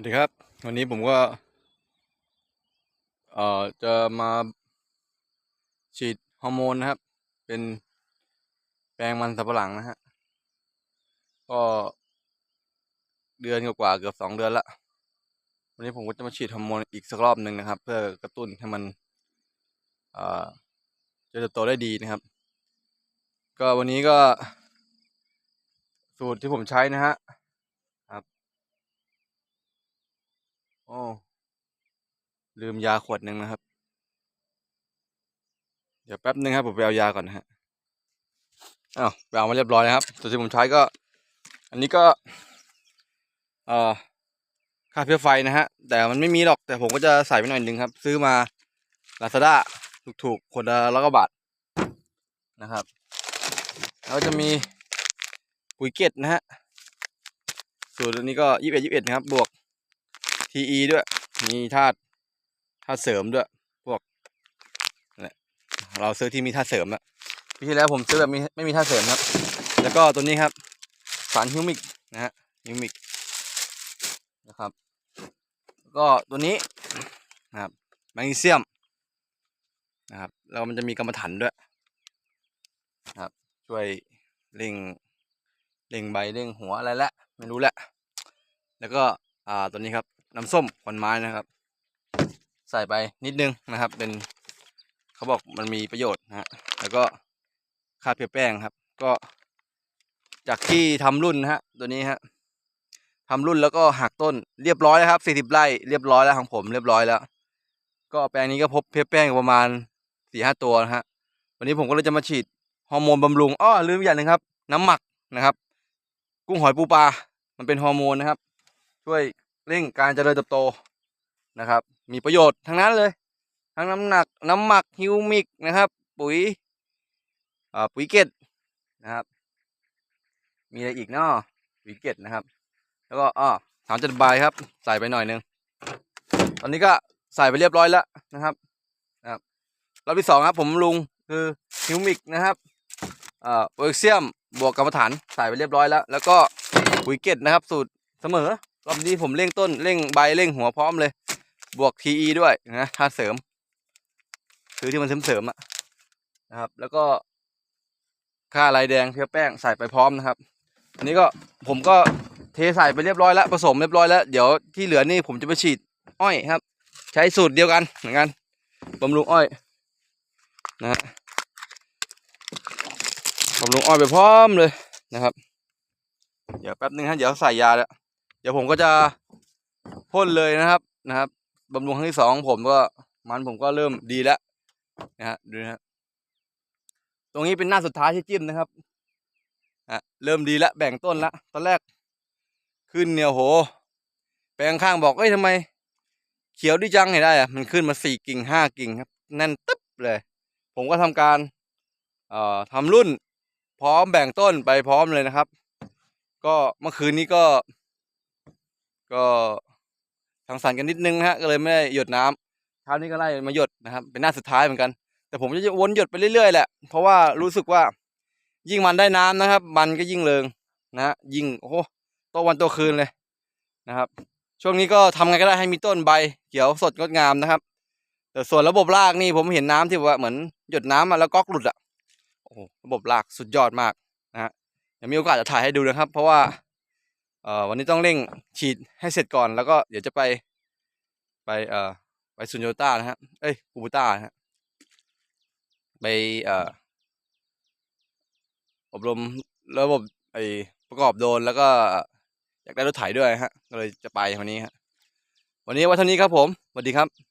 วัสดีครับ วันนี้ผมก็เอ่อจะมาฉีดฮอร์โมนนะครับ เป็นแปลงมันสำปะหลังนะฮะก็เดือนกว่าเกือบสองเดือนละวันนี้ผมก็จะมาฉีดฮอร์โมนอีกสักรอบหนึ่งนะครับ เพื่อกระตุ้นให้มันเอ่อเจริญเติบโตได้ดีนะครับ ก็วันนี้ก็สูตรที่ผมใช้นะฮะ ครับ โอ้ลืมยาขวดหนึ่งนะครับ เดี๋ยวแป๊บนึงครับผมไปเอายาก่อนนะฮะอ้าวไปเอามาเรียบร้อยนะครับส่วที่ผมใช้ก็ อันนี้ก็ เอ่อค่าเพียไฟนะฮะ แต่มันไม่มีหรอกแต่ผมก็จะใส่ไปหน่อยหนึ่งครับ ซื้อมาลาซาด้าถูกๆคนละร้อยกว่าบาทนะครับ แล้วจะมีปุ๋ยเกตนะฮะ สูตรอันนี้ก็ยี่สิบเอ็ดยี่สิบเอ็ดนะครับ บวก TE ด้วย มีธาตุธาตุเสริมด้วย พวกนั่นแหละเราซื้อที่มีธาตุเสริมอะปีที่แล้วผมซื้อแบบมีไม่มีธาตุเสริมครับ แล้วก็ตัวนี้ครับ สารฮิวมิกนะฮะฮิวมิกนะครับ ก็ตัวนี้นะครับแมกนีเซียมนะครับแล้วมันจะมีกรรมฐานด้วยนะครับ ช่วยเร่งเร่งใบเร่งหัวอะไรละไม่รู้แหละ แล้วก็อ่าตัวนี้ครับ น้ำส้มขวัญไม้นะครับ ใส่ไปนิดนึงนะครับ เป็นเขาบอกมันมีประโยชน์นะฮะแล้วก็ค่าเพียแป้งครับ ก็จากที่ทำรุ่นนะฮะตัวนี้ฮะทำรุ่นแล้วก็หักต้นเรียบร้อยแล้วครับสี่สิบไร่เรียบร้อยแล้วของผมเรียบร้อยแล้ว ก็แปลงนี้ก็พบเพียแป้งประมาณสี่ห้าตัวนะฮะวันนี้ผมก็เลยจะมาฉีดฮอร์โมนบำรุงอ้อลืมอย่างหนึ่งครับ น้ำหมักนะครับ กุ้งหอยปูปลามันเป็นฮอร์โมนนะครับ ช่วย เร่งการเจริญเติบโตนะครับ มีประโยชน์ทั้งนั้นเลย ทั้งน้ำหนักน้ำหมักฮิวมิกนะครับ ปุ๋ยอ่าปุ๋ยเกตนะครับ มีอะไรอีกเนาะปุ๋ยเกตนะครับ แล้วก็อ้อสามจัดบายครับ ใส่ไปหน่อยนึง ตอนนี้ก็ใส่ไปเรียบร้อยแล้วนะครับนะครับรอบที่สองครับ ผมลุงคือฮิวมิกนะครับอ่าโพแทสเซียมบวกกรรมฐานใส่ไปเรียบร้อยแล้ว แล้วก็ปุ๋ยเกตนะครับ สูตรเสมอ รอบนี้ผมเร่งต้นเร่งใบเร่งหัวพร้อมเลย บวก TE ด้วยนะธาเสริม คือที่มันเสริมเสริมๆอะนะครับ แล้วก็ค่าลายแดงเพียวแป้งใส่ไปพร้อมนะครับ อันนี้ก็ผมก็เทใส่ไปเรียบร้อยแล้วผสมเรียบร้อยแล้ว เดี๋ยวที่เหลือนี่ผมจะไปฉีดอ้อยครับ ใช้สูตรเดียวกันเหมือนกันบำรุงอ้อยนะฮะบำรุงอ้อยไปพร้อมเลยนะครับ เดี๋ยวแป๊บนึงฮะเดี๋ยวใส่ยาแล้ว ดี๋ยวผมก็จะพ่นเลยนะครับนะครับบำรุงครั้งที่สองผมก็มันผมก็เริ่มดีแล้วนะฮะดูนะฮะตรงนี้เป็นหน้าสุดท้ายที่จิ้มนะครับอะเริ่มดีแล้วแบ่งต้นละตอนแรกขึ้นเนี่ยโห แปลงข้างบอกเอ้ยทำไม เขียวดีจังเห็นได้อะมันขึ้นมาสี่กิ่งห้ากิ่งครับแน่นตึ๊บเลย ผมก็ทำการเอ่อทำรุ่น พร้อมแบ่งต้นไปพร้อมเลยนะครับ ก็เมื่อคืนนี้ก็ ก็สังสรรค์กันนิดนึงนะฮะก็เลยไม่ได้หยดน้ำเช้านี้ก็ไล่มาหยดนะครับ เป็นหน้าสุดท้ายเหมือนกัน แต่ผมจะวนหยดไปเรื่อยๆแหละเพราะว่ารู้สึกว่ายิ่งมันได้น้ำนะครับ มันก็ยิ่งเริงนะฮะยิ่งโอ้โหโตวันโตคืนเลยนะครับ ช่วงนี้ก็ทำไงก็ได้ให้มีต้นใบเขียวสดงดงามนะครับ แต่ส่วนระบบรากนี่ผมเห็นน้ำที่ว่าเหมือนหยดน้ำมาแล้วก๊อกหลุดอะโอ้โหระบบรากสุดยอดมากนะฮะเดี๋ยวมีโอกาสจะถ่ายให้ดูนะครับ เพราะว่า อ่อวันนี้ต้องเร่งฉีดให้เสร็จก่อนแล้วก็เดี๋ยวจะไปไปเอ่อไปซุนโยต้านะฮะเอ้ยกูบูต้านะฮะไปเอ่ออบรมระบบไอประกอบโดนแล้วก็อยากได้รถไถด้วยฮะก็เลยจะไปวันนี้ฮะวันนี้ว่าเท่านี้ครับผมสวัสดีครับ